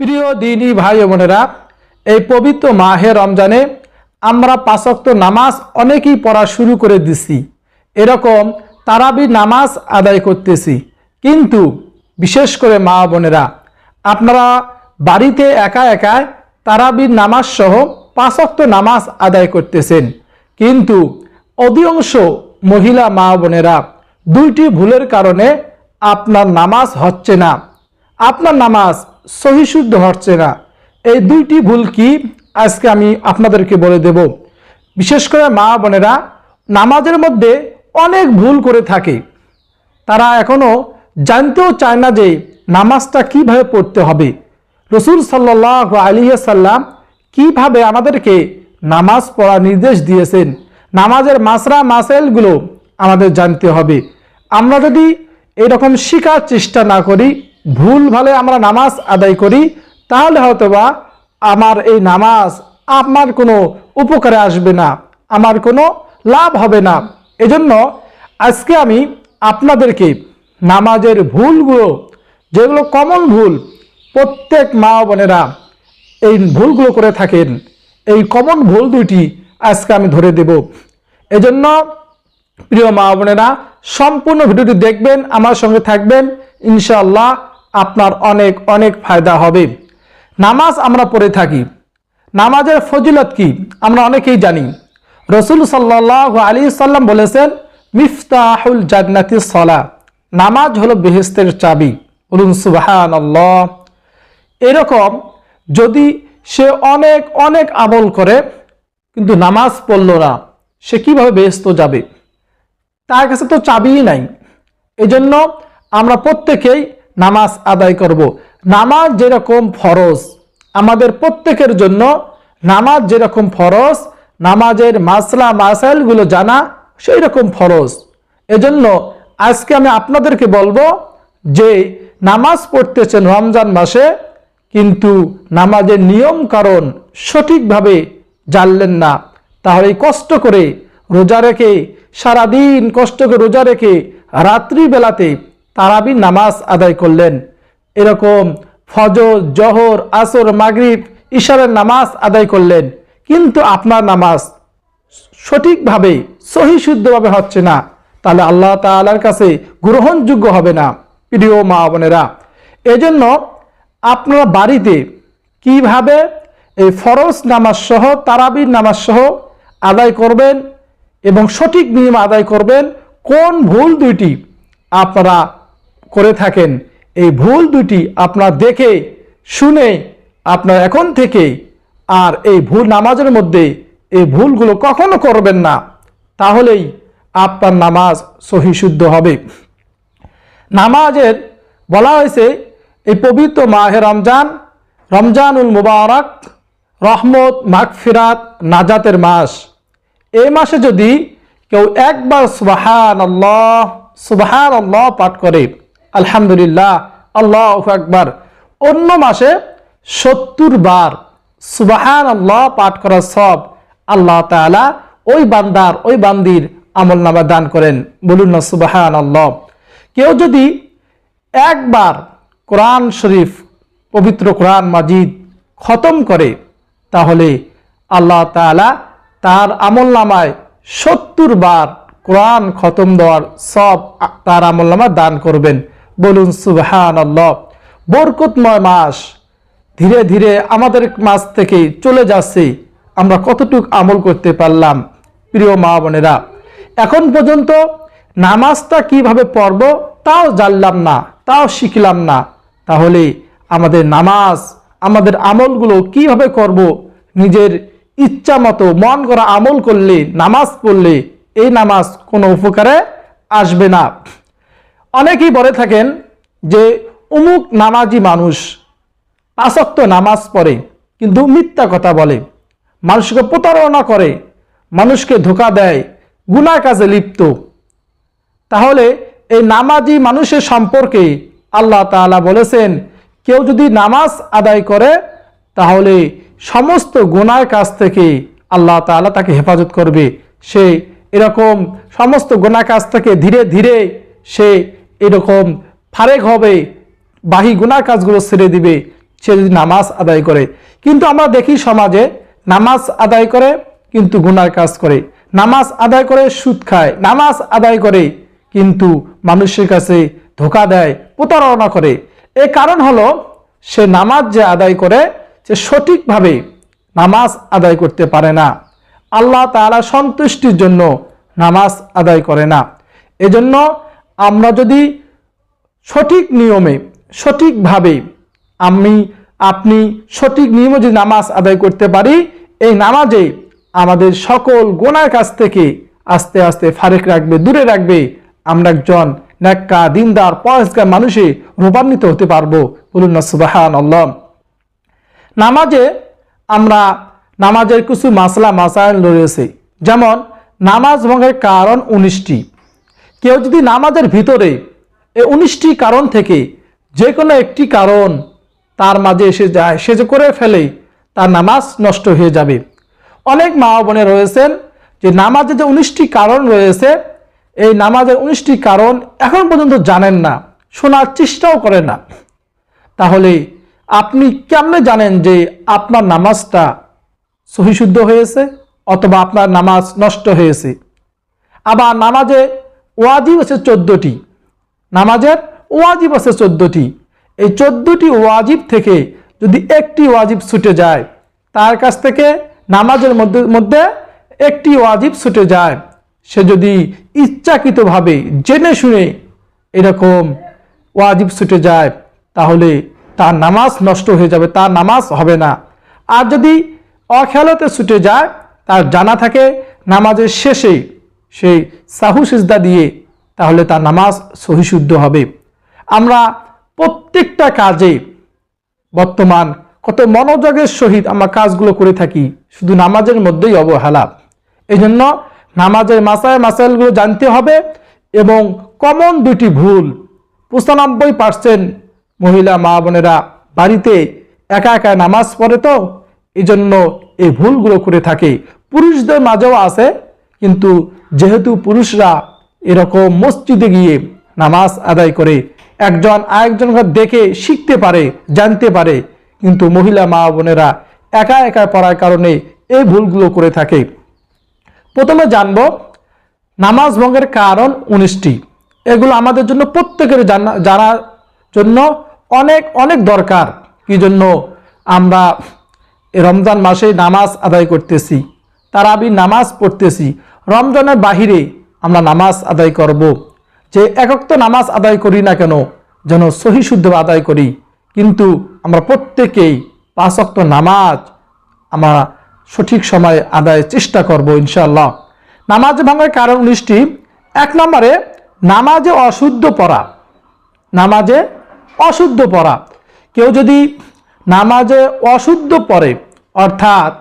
প্রিয় দিনই ভাই বোনেরা, এই পবিত্র মাহে রমজানে আমরা পাঁচক্ত নামাজ অনেকেই পড়া শুরু করে দিছি। এরকম তারাবি নামাজ আদায় করতেছি। কিন্তু বিশেষ করে মা বোনেরা, আপনারা বাড়িতে একা একা তারাবির নামাজ সহ পাঁচক্ত নামাজ আদায় করতেছেন। কিন্তু অধিকাংশ মহিলা মা বোনেরা, দুইটি ভুলের কারণে আপনার নামাজ হচ্ছে না। আপনার নামাজ সহিশুদ্ধ হচ্ছে না। এই দুইটি ভুল কি? আজকে আমি আপনাদেরকে বলে দেব। বিশেষ করে মা বোনেরা, নামাজের মধ্যে অনেক ভুল করে থাকে। তারা এখনও জানতেও চায় না যে নামাজটা কীভাবে পড়তে হবে। রসুল সাল্লাহ আলিয়াল্লাম কীভাবে আমাদেরকে নামাজ পড়ার নির্দেশ দিয়েছেন। নামাজের মাসরা মাসেলগুলো আমাদের জানতে হবে। আমরা যদি এরকম শেখার চেষ্টা না করি ভুল ভালে আমরা নামাজ আদায় করি, তাহলে হয়তোবা আমার এই নামাজ আমার কোনো উপকারে আসবে না, আমার কোনো লাভ হবে না। এজন্য আজকে আমি আপনাদেরকে নামাজের ভুলগুলো, যেগুলো কমন ভুল, প্রত্যেক মা বোনেরা এই ভুলগুলো করে থাকেন। এই কমন ভুল দুইটি আজকে আমি ধরে দেব। এজন্য প্রিয় মা বোনেরা, সম্পূর্ণ ভিডিওটি দেখবেন, আমার সঙ্গে থাকবেন, ইনশাআল্লাহ। আপনার অনেক অনেক ফায়দা হবে। নামাজ আমরা পড়ে থাকি। নামাজের ফজিলত কি? আমরা অনেকেই জানি। রসুল সাল্লাহ আলী সাল্লাম বলেছেন, মিফতাহুল জান্নাতি সলা। নামাজ হলো বেহেস্তের চাবি। বলুন সুবাহান এরকম যদি সে অনেক অনেক আমল করে, কিন্তু নামাজ পড়ল না, সে কীভাবে বেহেস্ত যাবে? তার কাছে তো চাবিই নাই। এজন্য আমরা প্রত্যেকেই নামাজ আদায় করব। নামাজ যেরকম ফরজ, আমাদের প্রত্যেকের জন্য নামাজ যেরকম ফরজ, নামাজের মাসলা, মাসাইলগুলো জানা সেই রকম ফরজ এজন্য আজকে আমি আপনাদেরকে বলব যে, নামাজ পড়তেছেন রমজান মাসে, কিন্তু নামাজের নিয়ম কারণ সঠিকভাবে জানলেন না তাহলে কষ্ট করে রোজা রেখে, সারাদিন কষ্ট করে রোজা রেখে রাত্রিবেলাতে তারাবির নামাজ আদায় করলেন। এরকম ফজর, জহর, আসর, মাগরিব, ইশারের নামাজ আদায় করলেন। কিন্তু আপনার নামাজ সঠিকভাবে, সহি শুদ্ধভাবে হচ্ছে না। তাহলে আল্লাহ তালার কাছে গ্রহণযোগ্য হবে না, প্রিয় মা বোনেরা। এজন্য আপনারা বাড়িতে কীভাবে এই ফরজ নামাজ সহ, তারাবির নামাজ সহ আদায় করবেন এবং সঠিক নিয়ম আদায় করবেন, কোন ভুল দুইটি আপনারা করে থাকেন। এই ভুল দুটি আপনার দেখে, শুনে, আপনার এখন থেকে, আর এই ভুল নামাজের মধ্যে এই ভুলগুলো কখনো করবেন না। তাহলেই আপনার নামাজ সহি শুদ্ধ হবে। নামাজের বলা হয়েছে, এই পবিত্র মাহে রমজান, রমজানুল মুবারক, রহমত, মাগফিরাত, নাজাতের মাস। এই মাসে যদি কেউ একবার সুবাহান আল্লাহ সুবাহান আল্লাহ পাঠ করে আলহামদুলিল্লাহ, আল্লাহ একবার অন্য মাসে সত্তর বার সুবাহান আল্লাহ পাঠ করার সব আল্লাহ তালা ওই বান্দার, ওই বান্দির আমল নামা দান করেন। বলুন না সুবাহান আল্লাহ কেউ যদি একবার কোরআন শরীফ, পবিত্র কোরআন মাজিদ খতম করে, তাহলে আল্লাহ তালা তার আমল নামায় সত্তর বার কোরআন খতম দেওয়ার সব তার আমল নামা দান করবেন। বলুন সুবহান আল্লাহ বরকতময় মাস। ধীরে ধীরে আমাদের মাস থেকে চলে যাচ্ছে। আমরা কতটুক আমল করতে পারলাম, প্রিয় মা বোনেরা? এখন পর্যন্ত নামাজটা কীভাবে পড়ব তাও জানলাম না, তাও শিখলাম না। তাহলে আমাদের নামাজ, আমাদের আমলগুলো কীভাবে করব? নিজের ইচ্ছা মতো, মন করা আমল করলে, নামাজ পড়লে এই নামাজ কোনো উপকারে আসবে না। অনেকেই বলে থাকেন যে অমুক নামাজি মানুষ আসক্ত নামাজ পড়ে, কিন্তু মিথ্যা কথা বলে। মানুষকে প্রতারণা করে, মানুষকে ধোকা দেয় গুনাহ কাজে লিপ্ত। তাহলে এই নামাজি মানুষের সম্পর্কে আল্লাহ তাআলা বলেছেন, কেউ যদি নামাজ আদায় করে, তাহলে সমস্ত গুনার কাছ থেকে আল্লাহ তাআলা তাকে হেফাজত করবে। সে এরকম সমস্ত গোনা কাজ থেকে ধীরে ধীরে সে এরকম ফারেক হবে বাহি গুনার কাজগুলো ছেড়ে দিবে, সে যদি নামাজ আদায় করে। কিন্তু আমরা দেখি সমাজে নামাজ আদায় করে, কিন্তু গুনার কাজ করে। নামাজ আদায় করে, সুদ খায়। নামাজ আদায় করে, কিন্তু মানুষের কাছে ধোকা দেয়, প্রতারণা করে। এর কারণ হলো, সে নামাজ যে আদায় করে, সে সঠিকভাবে নামাজ আদায় করতে পারে না। আল্লাহ তাআলা সন্তুষ্টির জন্য নামাজ আদায় করে না। এজন্য আমরা যদি সঠিক নিয়মে, সঠিকভাবে আমি, আপনি সঠিক নিয়মে যদি নামাজ আদায় করতে পারি, এই নামাজে আমাদের সকল গোনার কাছ থেকে আস্তে আস্তে ফারেক রাখবে, দূরে রাখবে। আমরা একজন ন্যাক্কা দিনদার পয়স্কার মানুষে রূপান্বিত হতে পারব। বলুন না সুবাহান আল্লাহ নামাজে আমরা, নামাজের কিছু মাসলা, মাসাইল রয়েছে। যেমন, নামাজ ভঙ্গের কারণ উনিশটি। কেউ যদি নামাজের ভিতরে এই উনিশটি কারণ থেকে যে কোনো একটি কারণ তার মাঝে এসে যায়, সে যে করে ফেলে, তার নামাজ নষ্ট হয়ে যাবে। অনেক মা বোনে রয়েছেন যে নামাজে যে উনিশটি কারণ রয়েছে, এই নামাজের উনিশটি কারণ এখন পর্যন্ত জানেন না, শোনার চেষ্টাও করে না। তাহলে আপনি কেমনে জানেন যে আপনার নামাজটা সহিশুদ্ধ হয়েছে অথবা আপনার নামাজ নষ্ট হয়েছে? আবার নামাজে ওয়াজিব আছে চোদ্দটি। নামাজের ওয়াজিব আছে চোদ্দটি। এই চোদ্দটি ওয়াজিব থেকে যদি একটি ওয়াজিব ছুটে যায়, তার কাছ থেকে নামাজের মধ্যে মধ্যে একটি ওয়াজিব ছুটে যায়। সে যদি ইচ্ছাকৃতভাবে জেনে শুনে এরকম ওয়াজিব ছুটে যায়, তাহলে তার নামাজ নষ্ট হয়ে যাবে, তার নামাজ হবে না। আর যদি অখেয়ালতে ছুটে যায়, তার জানা থাকে নামাজের শেষে সেই সাহু সিজদা দিয়ে তাহলে তার নামাজ সহিশুদ্ধ হবে। আমরা প্রত্যেকটা কাজে বর্তমান কত মনোযোগের সহিত আমরা কাজগুলো করে থাকি, শুধু নামাজের মধ্যেই অবহেলা। এই জন্য নামাজের মাসায় মাসাইলগুলো জানতে হবে এবং কমন দুটি ভুল, পঁচানব্বই পার্সেন্ট মহিলা মা বোনেরা বাড়িতে একা একা নামাজ পড়ে তো এই জন্য এই ভুলগুলো করে থাকে। পুরুষদের মাঝেও আছে, কিন্তু যেহেতু পুরুষরা এরকম মসজিদে গিয়ে নামাজ আদায় করে, একজন আরেকজনকে দেখে শিখতে পারে, জানতে পারে, কিন্তু মহিলা মা বোনেরা একা একা পড়ার কারণে এই ভুলগুলো করে থাকে। প্রথমে জানব নামাজ ভঙ্গের কারণ উনিশটি। এগুলো আমাদের জন্য প্রত্যেকের জানা জানার জন্য অনেক অনেক দরকার। কি জন্য? আমরা রমজান মাসে নামাজ আদায় করতেছি, তারাবি নামাজ পড়তেছি রমজানের বাহিরে আমরা নামাজ আদায় করব। যে একক্ত নামাজ আদায় করি না কেন, যেন সহি শুদ্ধ আদায় করি। কিন্তু আমরা প্রত্যেকেই পাঁচক্ত নামাজ আমরা সঠিক সময়ে আদায়ের চেষ্টা করব ইনশাল্লাহ নামাজ ভাঙার কারণ উনিশটি এক নম্বরে, নামাজে অশুদ্ধ পড়া। নামাজে অশুদ্ধ পড়া। কেউ যদি নামাজে অশুদ্ধ পড়ে, অর্থাৎ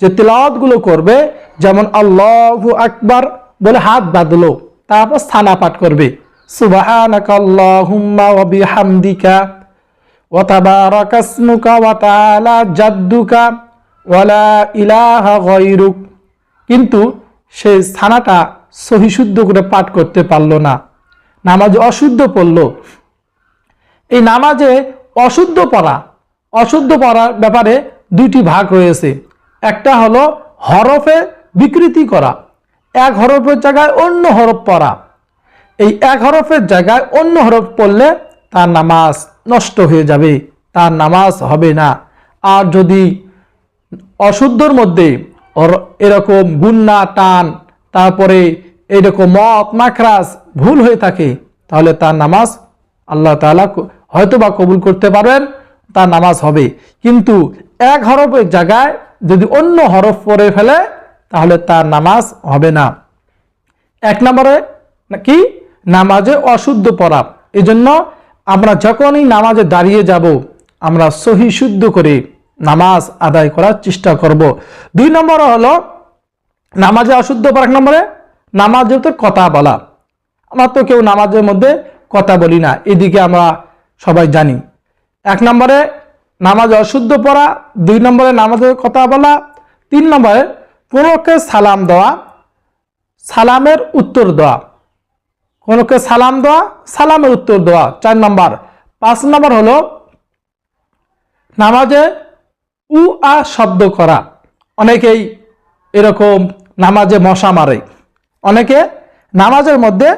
যে তেলাওয়াতগুলো করবে যেমন আল্লাহু আকবার বলে হাত বাঁধলো, তারপর স্থানা পাঠ করবে। জাদ্দুকা ওয়ালা ইলাহা কিন্তু সে স্থানাটা সহিশুদ্ধ করে পাঠ করতে পারল না। নামাজ অশুদ্ধ পড়ল। এই নামাজে অশুদ্ধ পড়া, অশুদ্ধ পড়ার ব্যাপারে দুইটি ভাগ রয়েছে। একটা হলো হরফে বিকৃতি করা, এক হরফের জায়গায় অন্য হরফ পড়া। এই এক হরফের জায়গায় অন্য হরফ পড়লে তার নামাজ নষ্ট হয়ে যাবে, তার নামাজ হবে না। আর যদি অশুদ্ধর মধ্যে এরকম গুন্না, টান, তারপরে এরকম মত মাখরাস ভুল হয়ে থাকে, তাহলে তার নামাজ আল্লাহ তাআলা ক- হয়তো বা কবুল করতে পারবেন, তার নামাজ হবে। কিন্তু এক হরফের জায়গায় যদি অন্য হরফ পরে ফেলে তাহলে তার নামাজ হবে না। এক নম্বরে কি? নামাজে অশুদ্ধ পড়া এই জন্য আমরা যখনই নামাজে দাঁড়িয়ে যাব, আমরা সহি শুদ্ধ করে নামাজ আদায় করার চেষ্টা করব। দুই নম্বর হলো, নামাজে অশুদ্ধ পড়া এক নম্বরে, নামাজের তো কথা বলা। আমরা তো কেউ নামাজের মধ্যে কথা বলি না, এদিকে আমরা সবাই জানি। এক নম্বরে, নামাজ অশুদ্ধ পড়া দুই নম্বরে, নামাজের কথা বলা। তিন নম্বরে কোনোকে সালাম দেওয়া? সালামের উত্তর দেওয়া। কোনোকে সালাম দেওয়া? সালামের উত্তর দেওয়া। চার নম্বর। পাঁচ নম্বর হলো নামাজে উ আ শব্দ করা। অনেকেই এরকম নামাজে মশা মারে। অনেকে নামাজের মধ্যে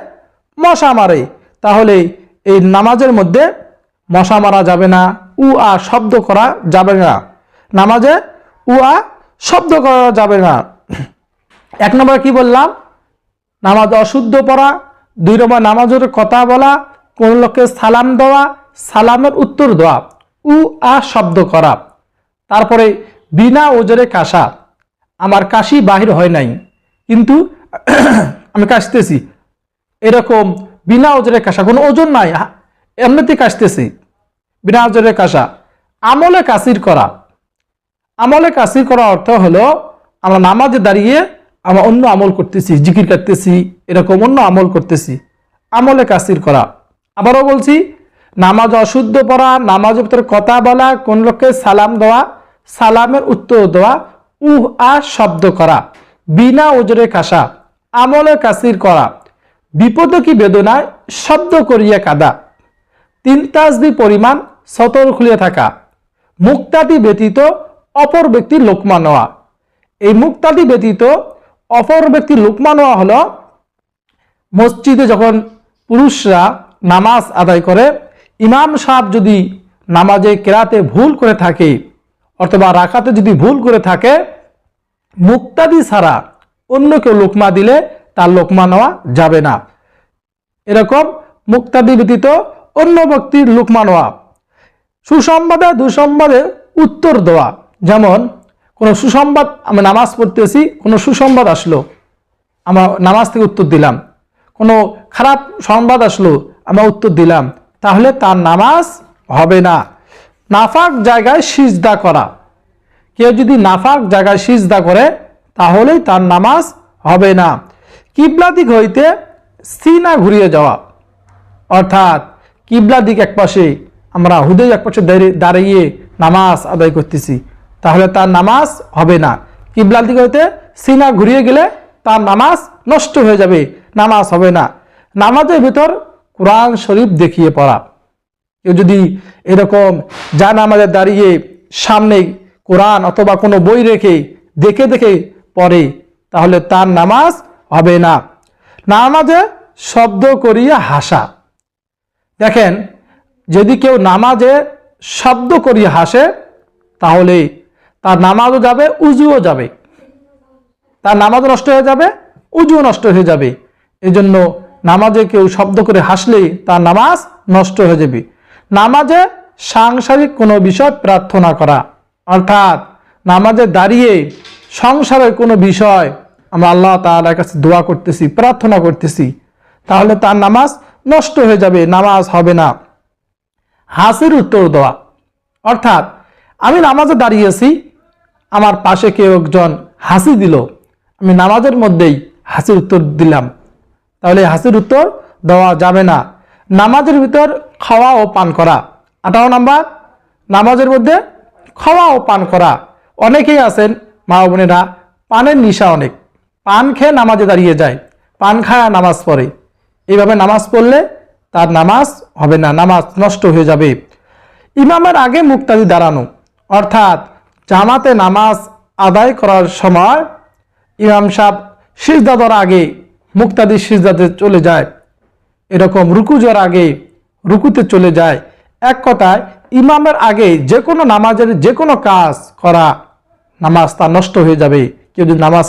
মশা মারে। তাহলে এই নামাজের মধ্যে মশা মারা যাবে না। উ আ শব্দ করা যাবে না। নামাজে উ আ শব্দ করা যাবে না। এক নম্বর কি বললাম? নামাজ অশুদ্ধ পড়া। দুই নম্বর নামাজের কথা বলা। কোন লোককে সালাম দেওয়া, সালামের উত্তর দেওয়া। উ, আ শব্দ করা। তারপরে বিনা ওজরে কাশা। আমার কাশি বাহির হয় নাই। কিন্তু আমি কাশতেছি। এরকম বিনা ওজরে কাশা। কোনো ওজন নাই। এমনিতে কাশতেছি। বিনা ওজরে কাশা। আমলে কাশির করা। আমলে কাসির করা অর্থ হলো, আমরা নামাজে দাঁড়িয়ে আমরা অন্য আমল করতেছি, জিকির কাটতেছি, এরকম অন্য আমল করতেছি। আমলে কাসির করা। আবারও বলছি, নামাজ অশুদ্ধ পড়া ভিতরে কথা বলা, কোন লোককে সালাম দেওয়া, সালামের উত্তর দেওয়া, উহ, আ শব্দ করা, বিনা ওজরে কাসা আমলে কাসির করা, বিপদ কি বেদনায়, শব্দ করিয়া কাদা, তিন তাজদি পরিমাণ, সতর খুলিয়ে থাকা, মুক্তাদি ব্যতীত অপর ব্যক্তির লোকমা নেওয়া এই মুক্তাদি ব্যতীত অপর ব্যক্তির লোকমা নেওয়া হলো মসজিদে যখন পুরুষরা নামাজ আদায় করে, ইমাম সাহেব যদি নামাজে কেরাতে ভুল করে থাকে অথবা রাখাতে যদি ভুল করে থাকে, মুক্তাদি ছাড়া অন্য কেউ লোকমা দিলে তার লোকমা নেওয়া যাবে না। এরকম মুক্তাদি ব্যতীত অন্য ব্যক্তির লোকমা নেওয়া সুসংবাদে, দুঃসংবাদে উত্তর দেওয়া। যেমন, কোনো সুসংবাদ, আমি নামাজ পড়তেছি, কোনো সুসংবাদ আসলো, আমরা নামাজ থেকে উত্তর দিলাম। কোনো খারাপ সংবাদ আসলো, আমরা উত্তর দিলাম। তাহলে তার নামাজ হবে না। নাফাক জায়গায় সিজদা করা। কেউ যদি নাফাক জায়গায় সিজদা করে, তাহলেই তার নামাজ হবে না। কিবলা দিক হইতে সিনা ঘুরিয়ে যাওয়া। অর্থাৎ, কিবলা দিক একপাশে, আমরা হুদয় একপাশে দাঁড়িয়ে দাঁড়িয়ে নামাজ আদায় করতেছি। তাহলে তার নামাজ হবে না। কিবলা দিক হইতে সিনা ঘুরিয়ে গেলে তার নামাজ নষ্ট হয়ে যাবে, নামাজ হবে না। নামাজের ভিতর কোরআন শরীফ দেখিয়ে পড়া। কেউ যদি এরকম যা নামাজে দাঁড়িয়ে সামনে কোরআন অথবা কোনো বই রেখে দেখে দেখে পড়ে, তাহলে তার নামাজ হবে না। নামাজে শব্দ করিয়া হাসা। দেখেন, যদি কেউ নামাজে শব্দ করিয়া হাসে, তাহলে তার নামাজও যাবে, উজুও যাবে। তার নামাজও নষ্ট হয়ে যাবে, উজুও নষ্ট হয়ে যাবে। এই জন্য নামাজে কেউ শব্দ করে হাসলে তার নামাজ নষ্ট হয়ে যাবে। নামাজে সাংসারিক কোনো বিষয় প্রার্থনা করা, অর্থাৎ নামাজে দাঁড়িয়ে সংসারের কোনো বিষয় আমরা আল্লাহ তাআলার কাছে দোয়া করতেছি, প্রার্থনা করতেছি, তাহলে তার নামাজ নষ্ট হয়ে যাবে, নামাজ হবে না। হাসির উত্তর দেওয়া, অর্থাৎ আমি নামাজে দাঁড়িয়েছি আমার পাশে কেউ একজন হাসি দিল। আমি নামাজের মধ্যেই হাসির উত্তর দিলাম। তাহলে হাসির উত্তর দেওয়া যাবে না। নামাজের ভিতর খাওয়া ও পান করা। আঠারো নাম্বার, নামাজের মধ্যে খাওয়া ও পান করা। অনেকেই আছেন মা বোনেরা, পানের নিশা অনেক। পান খেয়ে নামাজে দাঁড়িয়ে যায়। পান খায়া নামাজ পড়ে। এইভাবে নামাজ পড়লে তার নামাজ হবে না। নামাজ নষ্ট হয়ে যাবে। ইমামের আগে মুক্তাদি দাঁড়ানো। অর্থাৎ জামাতে নামাজ আদায় করার সময় ইমাম সাহ সিজদা দেওয়ার আগে মুক্তাদি সিজদাতে চলে যায়। এরকম রুকু যাওয়ার আগে রুকুতে চলে যায়। এক কথায়, ইমামের আগে যে কোনো নামাজের যে কোনো কাজ করা নামাজ তা নষ্ট হয়ে যাবে। কেউ যদি নামাজ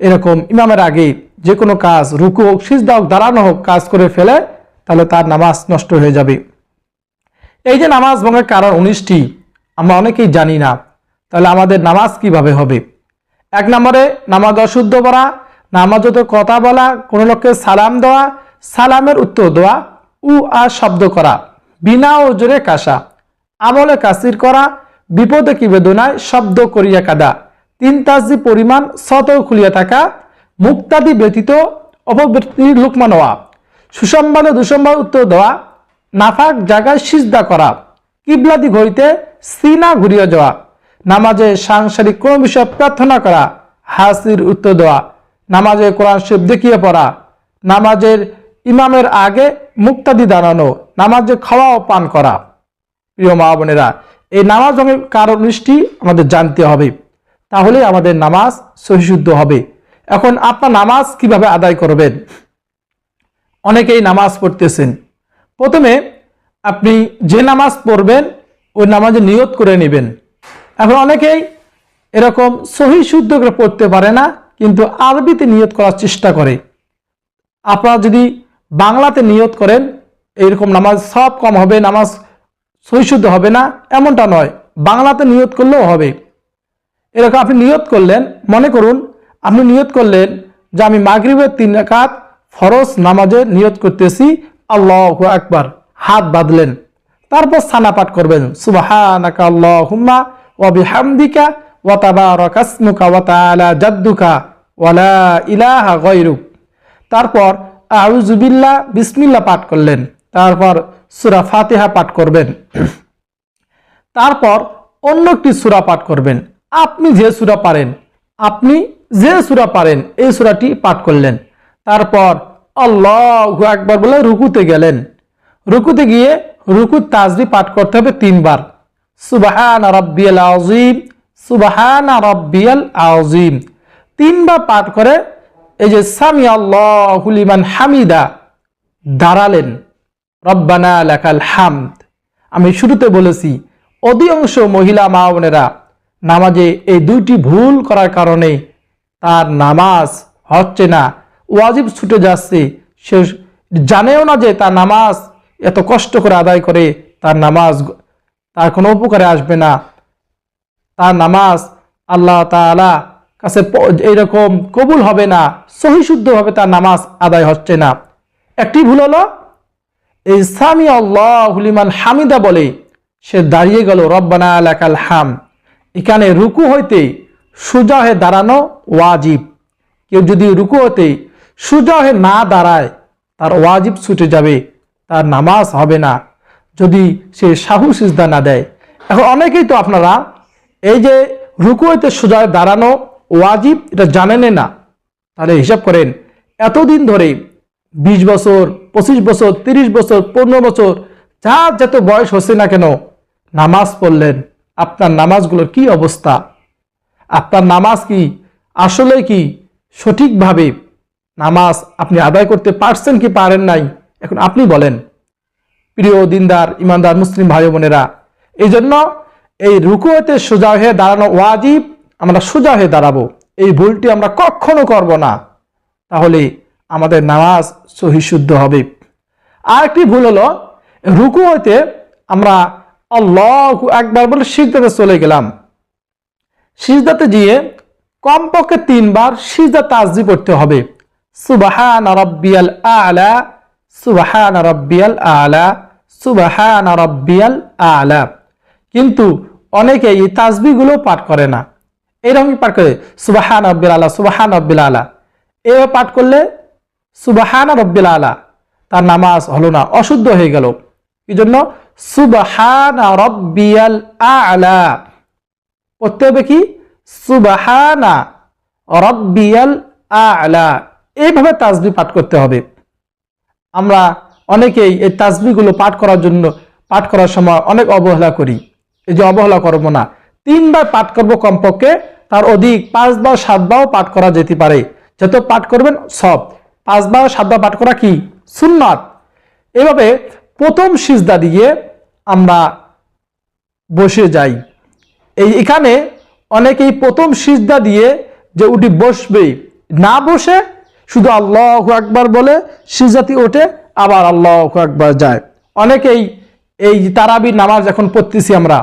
এরকম ইমামের আগে যে কোনো কাজ, রুকু হোক, সিজদা হোক, দাঁড়ানো হোক, কাজ করে ফেলে, তাহলে তার নামাজ নষ্ট হয়ে যাবে। এই যে নামাজ ভঙ্গের কারণ উনিশটি, আমরা অনেকেই জানি না। তাহলে আমাদের নামাজ কীভাবে হবে? এক নম্বরে, নামাজ অশুদ্ধ পড়া নামাজত কথা বলা, কোনো লোককে সালাম দেওয়া, সালামের উত্তর দেওয়া, উ আ শব্দ করা, বিনা ও জোরে কাশা, আমলে কাসির করা, বিপদে কি বেদনায় শব্দ করিয়া কাদা, তিন তাজি পরিমাণ শত খুলিয়া থাকা, মুক্তাদি ব্যতীত অপব্যক্তির লুকমা নেওয়া সুসংবাদে দুসংবাদ উত্তর দেওয়া, নাফাক জায়গায় সিজদা করা, কিবলাদি ঘড়িতে সিনা ঘুরিয়া যাওয়া নামাজে সাংসারিক কোনো বিষয় প্রার্থনা করা, হাসির উত্তর দেওয়া, নামাজে কোরআন শরীফ দেখিয়ে পড়া, নামাজের ইমামের আগে মুক্তাদি দাঁড়ানো, নামাজে খাওয়া ও পান করা। প্রিয় মা বোনেরা, এই নামাজ ভঙ্গের কারণটি আমাদের জানতে হবে। তাহলে আমাদের নামাজ সহিশুদ্ধ হবে। এখন আপনার নামাজ কীভাবে আদায় করবেন? অনেকেই নামাজ পড়তেছেন। প্রথমে আপনি যে নামাজ পড়বেন, ওই নামাজে নিয়ত করে নেবেন। এখন অনেকেই এরকম সহি শুদ্ধ করে পড়তে পারে না, কিন্তু আরবিতে নিয়ত করার চেষ্টা করে। আপনারা যদি বাংলাতে নিয়ত করেন, এইরকম নামাজ সব কম হবে, নামাজ সহিশুদ্ধ হবে না, এমনটা নয়। বাংলাতে নিয়ত করলেও হবে। এরকম আপনি নিয়ত করলেন, মনে করুন, আপনি নিয়ত করলেন যে আমি মাগরিবের তিন রাকাত ফরজ নামাজে নিয়ত করতেছি, আল্লাহ একবার হাত বাঁধলেন। তারপর সানা পাঠ করবেন, সুবাহানাকা আল্লাহুম্মা ওয়া বিহামদিকা ওয়া তাবারাকাসমুকা ওয়া তাআলা জাদ্দুকা ওয়া লা ইলাহা তারপর আউজুবিল্লাহ বিসমিল্লাহ পাঠ করলেন। তারপর সূরা ফাতিহা পাঠ করবেন। তারপর অন্য একটি সূরা পাঠ করবেন। আপনি যে সূরা পারেন, আপনি যে সূরা পারেন, এই সূরাটি পাঠ করলেন। তারপর আল্লাহু একবার বলে রুকুতে গেলেন। রুকুতে গিয়ে রুকুর তাজবি পাঠ করতে হবে তিনবার। সুবাহান রব্বিয়াল আউজিম সুবাহান রব্বিয়াল আউজিম তিনবার পাঠ করে, এই যে সামি আল্লাহুলিমান হামিদা, দাঁড়ালেন। রব্বানা লেখাল হামদ। আমি শুরুতে বলেছি, অধিকাংশ মহিলা মা বোনেরা নামাজে এই দুইটি ভুল করার কারণে তার নামাজ হচ্ছে না, ওয়াজিব ছুটে যাচ্ছে। সে জানেও না যে তার নামাজ এত কষ্ট করে আদায় করে, তার নামাজ তার কোনো উপকারে আসবে না। তার নামাজ আল্লাহ তালা কাছে এইরকম কবুল হবে না সহিশুদ্ধভাবে তার নামাজ আদায় হচ্ছে না। একটি ভুল হলো, এই সামি আল্লাহ হুলিমান হামিদা বলে সে দাঁড়িয়ে গেল, রব্বানা লাকাল হাম। এখানে রুকু হইতে সোজা হয়ে দাঁড়ানো ওয়াজিব। কেউ যদি রুকু হতে সোজা হয়ে না দাঁড়ায়, তার ওয়াজিব ছুটে যাবে, তার নামাজ হবে না। যদি সে সাহু সিজদা না দেয়। এখন অনেকেই তো আপনারা এই যে রুকুয়েতে সোজা দাঁড়ানো ওয়াজিব, এটা জানেন না। তাহলে হিসাব করেন, এতদিন ধরে বিশ বছর, পঁচিশ বছর, তিরিশ বছর, পনেরো বছর যা যত বয়স হচ্ছে না কেন, নামাজ পড়লেন, আপনার নামাজগুলোর কি অবস্থা? আপনার নামাজ কি আসলে কি সঠিকভাবে নামাজ আপনি আদায় করতে পারছেন কি পারেন নাই? এখন আপনি বলেন। প্রিয় দিনদার, ইমানদার মুসলিম ভাই বোনেরা এই জন্য এই রুকু হতে সোজা হয়ে দাঁড়ানো ওয়াজিব আমরা সোজা হয়ে দাঁড়াবো। এই ভুলটি আমরা কখনো করব না। তাহলে আমাদের নামাজ সহিশুদ্ধ হবে। আর একটি ভুল হলো রুকু হইতে আমরা আল্লাহ একবার বলে সিজদাতে চলে গেলাম। সিজদাতে গিয়ে কমপক্ষে তিনবার সিজদা তাজি করতে হবে। সুবাহান রব্বিয়াল আলা সুবাহান রব্বিয়াল আলা, সুবাহান রব্বিয়াল আলা। কিন্তু অনেকে এই তাজবিগুলো পাঠ করে না। এইরকমই পাঠ করে, সুবাহান রব্বিল আলা, সুবাহান রব্বিল আলা। এভাবে পাঠ করলে, সুবাহান রব্বিল আলা। তার নামাজ হলো না, অশুদ্ধ হয়ে গেল। এই জন্য সুবাহান রব্বিয়াল আলা। পড়তে হবে কি? সুবাহানা রব্বিয়াল আলা। এইভাবে তাজবি পাঠ করতে হবে। আমরা অনেকেই এই তাজবিগুলো পাঠ করার জন্য, পাঠ করার সময় অনেক অবহেলা করি। এই যে অবহেলা করব না। তিনবার পাঠ করব কমপক্ষে, তার অধিক পাঁচবার, সাতবারও পাঠ করা যেতে পারে। যত পাঠ করবেন সব। পাঁচবার, সাতবার পাঠ করা কি? সুন্নাত। এভাবে প্রথম সিজদা দিয়ে আমরা বসে যাই। এই এখানে অনেকেই প্রথম সিজদা দিয়ে যে উঠি বসবে না বসে শুধু আল্লাহ একবার বলে সিজাতি ওঠে, আবার আল্লাহ একবার যায়। অনেকেই এই তারাবি নামাজ এখন পড়তেছি আমরা।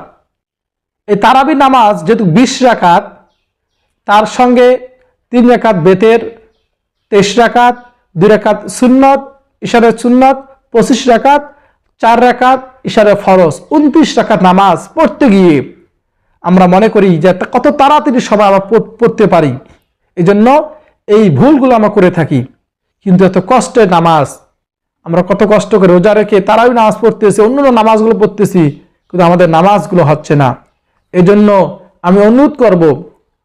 এই তারাবি নামাজ যেহেতু বিশ রাকাত, তার সঙ্গে তিন রাকাত বেতের, তেইশ রাকাত, দুই রাকাত সুন্নত ইশারের সুন্নত, পঁচিশ রাকাত, চার রাকাত, ইশারে ফরজ, উনত্রিশ রাকাত নামাজ পড়তে গিয়ে আমরা মনে করি যে কত তাড়াতাড়ি সবাই আমরা পড়তে পারি। এই জন্য এই ভুলগুলো আমরা করে থাকি। কিন্তু এত কষ্টের নামাজ, আমরা কত কষ্ট করে রোজা রেখে তারাই নামাজ পড়তেছি অন্য নামাজগুলো পড়তেছি, কিন্তু আমাদের নামাজগুলো হচ্ছে না। এই জন্য আমি অনুরোধ করব,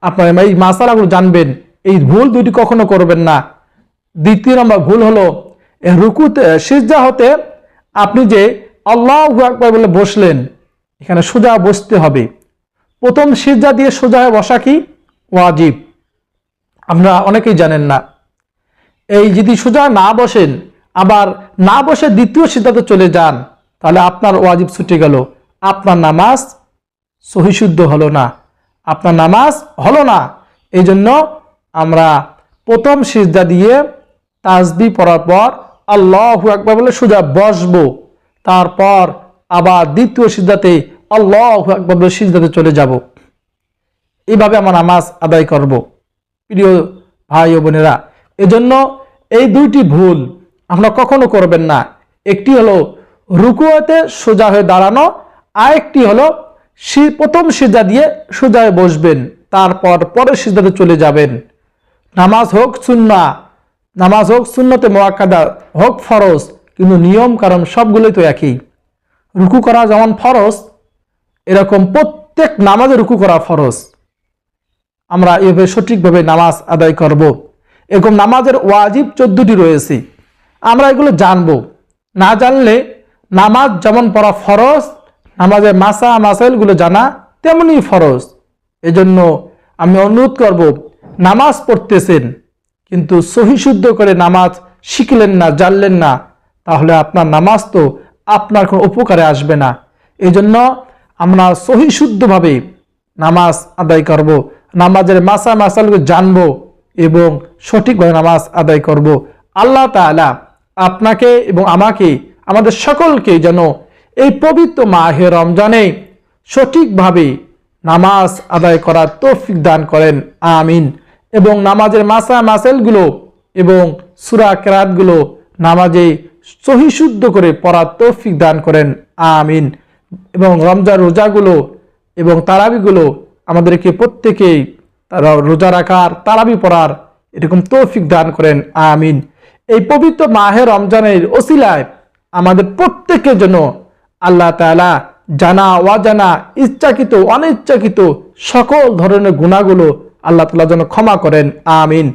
আপনারা এই মাসালাগুলো জানবেন, এই ভুল দুটি কখনো করবেন না। দ্বিতীয় নম্বর ভুল হলো রুকুতে সিজা হতে আপনি যে আল্লাহ আকবার বলে বসলেন, এখানে সোজা বসতে হবে। প্রথম সিজা দিয়ে সোজা হয়ে বসা কি? ওয়াজিব। আমরা অনেকেই জানেন না। এই যদি সোজা না বসেন, আবার না বসে দ্বিতীয় সিদ্ধাতে চলে যান, তাহলে আপনার ওয়াজিব ছুটে গেল। আপনার নামাজ সহিশুদ্ধ হলো না। আপনার নামাজ হলো না। এই জন্য আমরা প্রথম সিজদা দিয়ে তাজবি পড়ার পর আল্লাহ একবার বলে সোজা বসবো। তারপর আবার দ্বিতীয় সিজদাতে আল্লাহ একবার বলে সিজদাতে চলে যাব। এইভাবে আমার নামাজ আদায় করব। প্রিয় ভাই ও বোনেরা, এজন্য এই দুইটি ভুল আমরা কখনো করবেন না। একটি হলো রুকুয়াতে সোজা হয়ে দাঁড়ানো, আরেকটি হলো সি- প্রথম সিজা দিয়ে সোজা হয়ে বসবেন, তারপর পরের সিজাতে চলে যাবেন। নামাজ হোক সুন্না নামাজ হোক সুন্নতে মোয়াক্কাদা, হোক ফরজ, কিন্তু নিয়ম কারণ সবগুলোই তো একই। রুকু করা যেমন ফরজ, এরকম প্রত্যেক নামাজে রুকু করা ফরজ। আমরা এভাবে সঠিকভাবে নামাজ আদায় করব। এরকম নামাজের ওয়াজিব চোদ্দটি রয়েছে। আমরা এগুলো জানব। না জানলে নামাজ যেমন পড়া ফরজ, নামাজের মাসা মাসাইলগুলো জানা তেমনি ফরজ। এজন্য আমি অনুরোধ করব, নামাজ পড়তেছেন, কিন্তু সহিশুদ্ধ করে নামাজ শিখলেন না, জানলেন না, তাহলে আপনার নামাজ তো আপনার কোনো উপকারে আসবে না। এই জন্য আমরা সহিশুদ্ধভাবে নামাজ আদায় করব। নামাজের মাসা মাসালগুলো জানব এবং সঠিকভাবে নামাজ আদায় করব। আল্লাহ তাআলা আপনাকে এবং আমাকে, আমাদের সকলকে যেন এই পবিত্র মাহে রমজানে সঠিকভাবে নামাজ আদায় করার তৌফিক দান করেন। আমিন। এবং নামাজের মাসা মাসেলগুলো এবং সুরা কেরাতগুলো নামাজে সহিশুদ্ধ করে পড়ার তৌফিক দান করেন। আমিন। এবং রমজান রোজাগুলো এবং তারাবিগুলো আমাদেরকে প্রত্যেকেই তারা রোজা রাখার তারাবি পড়ার এরকম তৌফিক দান করেন, আমিন। এই পবিত্র মাহে রমজানের ওসিলায় আমাদের প্রত্যেকের জন্য আল্লাহ তাআলা জানা, অজানা, ইচ্ছাকৃত, অনিচ্ছাকৃত সকল ধরনের গুণাগুলো আল্লাহ তাআলা যেন ক্ষমা করেন, আমিন।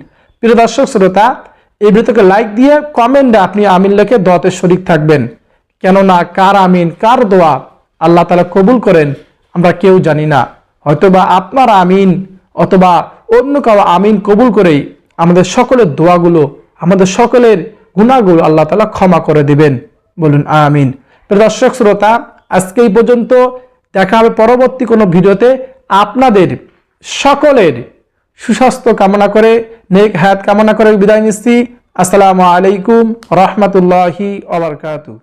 প্রিয় দর্শক, শ্রোতা, এই ভিডিওকে লাইক দিয়ে কমেন্টে আপনি আমিন লেখে দোয়াতে শরিক থাকবেন। কেননা কার আমিন, কার দোয়া আল্লাহ তাআলা কবুল করেন, আমরা কেউ জানি না। হয়তোবা আপনার আমিন অথবা অন্য কাউ আমিন কবুল করেই আমাদের সকলের দোয়াগুলো, আমাদের সকলের গুণাগুলো আল্লাহ তালা ক্ষমা করে দিবেন। বলুন, আমিন। দর্শক, শ্রোতা, আজকে এই পর্যন্ত দেখা হবে পরবর্তী কোনো ভিডিওতে। আপনাদের সকলের সুস্বাস্থ্য কামনা করে, নেক হায়াত কামনা করে বিদায় নিচ্ছি। আসসালামু আলাইকুম রহমতুল্লাহি ওবরকাতু